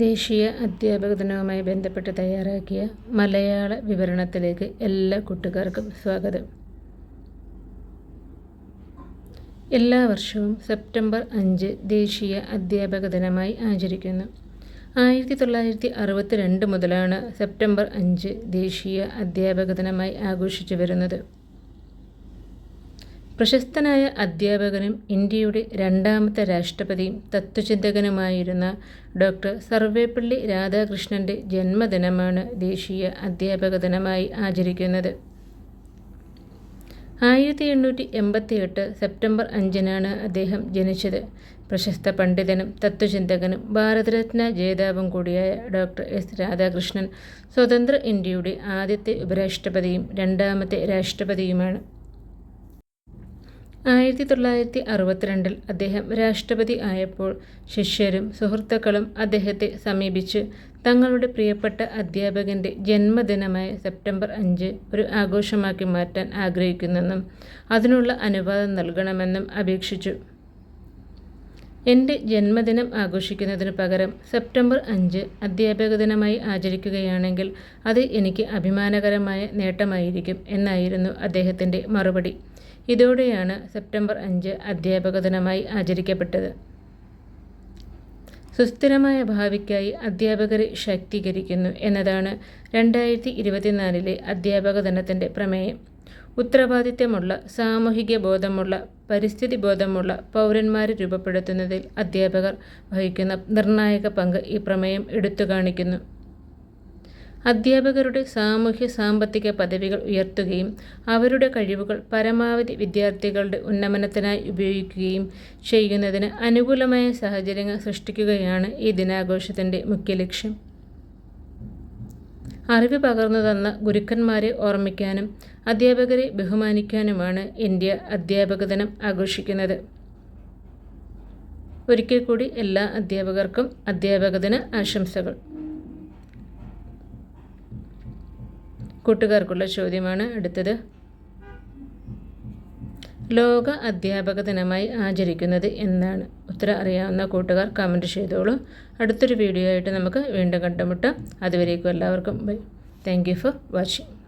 ദേശീയ അധ്യാപക ദിനവുമായി ബന്ധപ്പെട്ട് തയ്യാറാക്കിയ മലയാള വിവരണത്തിലേക്ക് എല്ലാ കൂട്ടുകാർക്കും സ്വാഗതം. എല്ലാ വർഷവും സെപ്റ്റംബർ അഞ്ച് ദേശീയ അധ്യാപക ദിനമായി ആചരിക്കുന്നു. ആയിരത്തി തൊള്ളായിരത്തി അറുപത്തി രണ്ട് മുതലാണ് സെപ്റ്റംബർ അഞ്ച് ദേശീയ അധ്യാപക ദിനമായി ആഘോഷിച്ചു വരുന്നത്. പ്രശസ്തനായ അധ്യാപകനും ഇന്ത്യയുടെ രണ്ടാമത്തെ രാഷ്ട്രപതിയും തത്വചിന്തകനുമായിരുന്ന ഡോക്ടർ സർവേപ്പള്ളി രാധാകൃഷ്ണന്റെ ജന്മദിനമാണ് ദേശീയ അധ്യാപക ദിനമായി ആചരിക്കുന്നത്. ആയിരത്തി എണ്ണൂറ്റി എൺപത്തി എട്ട് സെപ്റ്റംബർ അഞ്ചിനാണ് അദ്ദേഹം ജനിച്ചത്. പ്രശസ്ത പണ്ഡിതനും തത്വചിന്തകനും ഭാരതരത്ന ജേതാവും കൂടിയായ ഡോക്ടർ എസ് രാധാകൃഷ്ണൻ സ്വതന്ത്ര ഇന്ത്യയുടെ ആദ്യത്തെ ഉപരാഷ്ട്രപതിയും രണ്ടാമത്തെ രാഷ്ട്രപതിയുമാണ്. ആയിരത്തി തൊള്ളായിരത്തി അറുപത്തിരണ്ടിൽ അദ്ദേഹം രാഷ്ട്രപതി ആയപ്പോൾ ശിഷ്യരും സുഹൃത്തുക്കളും അദ്ദേഹത്തെ സമീപിച്ച് തങ്ങളുടെ പ്രിയപ്പെട്ട അധ്യാപകന്റെ ജന്മദിനമായ സെപ്റ്റംബർ അഞ്ച് ഒരു ആഘോഷമാക്കി മാറ്റാൻ ആഗ്രഹിക്കുന്നെന്നും അതിനുള്ള അനുവാദം നൽകണമെന്നും അപേക്ഷിച്ചു. എന്റെ ജന്മദിനം ആഘോഷിക്കുന്നതിന് പകരം സെപ്റ്റംബർ അഞ്ച് അധ്യാപക ദിനമായി ആചരിക്കുകയാണെങ്കിൽ അത് എനിക്ക് അഭിമാനകരമായ നേട്ടമായിരിക്കും എന്നായിരുന്നു അദ്ദേഹത്തിന്റെ മറുപടി. ഇതോടെയാണ് സെപ്റ്റംബർ അഞ്ച് അധ്യാപക ദിനമായി ആചരിക്കപ്പെട്ടത്. സുസ്ഥിരമായ ഭാവിക്കായി അധ്യാപകരെ ശാക്തീകരിക്കുന്നു എന്നതാണ് രണ്ടായിരത്തി ഇരുപത്തിനാലിലെ അധ്യാപക ദിനത്തിന്റെ പ്രമേയം. ഉത്തരവാദിത്തമുള്ള സാമൂഹിക ബോധമുള്ള പരിസ്ഥിതി ബോധമുള്ള പൗരന്മാരെ രൂപപ്പെടുത്തുന്നതിൽ അധ്യാപകർ വഹിക്കുന്ന നിർണായക പങ്ക് ഈ പ്രമേയം എടുത്തു കാണിക്കുന്നു അധ്യാപകരുടെ സാമൂഹ്യ സാമ്പത്തിക പദവികൾ ഉയർത്തുകയും അവരുടെ കഴിവുകൾ പരമാവധി വിദ്യാർത്ഥികളുടെ ഉന്നമനത്തിനായി ഉപയോഗിക്കുകയും ചെയ്യുന്നതിന് അനുകൂലമായ സാഹചര്യങ്ങൾ സൃഷ്ടിക്കുകയാണ് ഈ ദിനാഘോഷത്തിന്റെ മുഖ്യ ലക്ഷ്യം. അറിവ് പകർന്നു തന്ന ഗുരുക്കന്മാരെ ഓർമ്മിക്കാനും അധ്യാപകരെ ബഹുമാനിക്കാനുമാണ് ഇന്ത്യ അധ്യാപക ദിനം ആഘോഷിക്കുന്നത്. ഒരിക്കൽ കൂടി എല്ലാ അധ്യാപകർക്കും അധ്യാപക ദിന ആശംസകൾ. കൂട്ടുകാർക്കുള്ള ചോദ്യമാണ് അടുത്തത് ലോക അധ്യാപക ദിനമായി ആചരിക്കുന്നത് എന്നാണ്. ഉത്തരം അറിയാവുന്ന കൂട്ടുകാർ കമന്റ് ചെയ്തോളൂ. അടുത്തൊരു വീഡിയോ ആയിട്ട് നമുക്ക് വീണ്ടും കണ്ടുമുട്ടാം. അതുവരേക്കും എല്ലാവർക്കും bye. Thank you for watching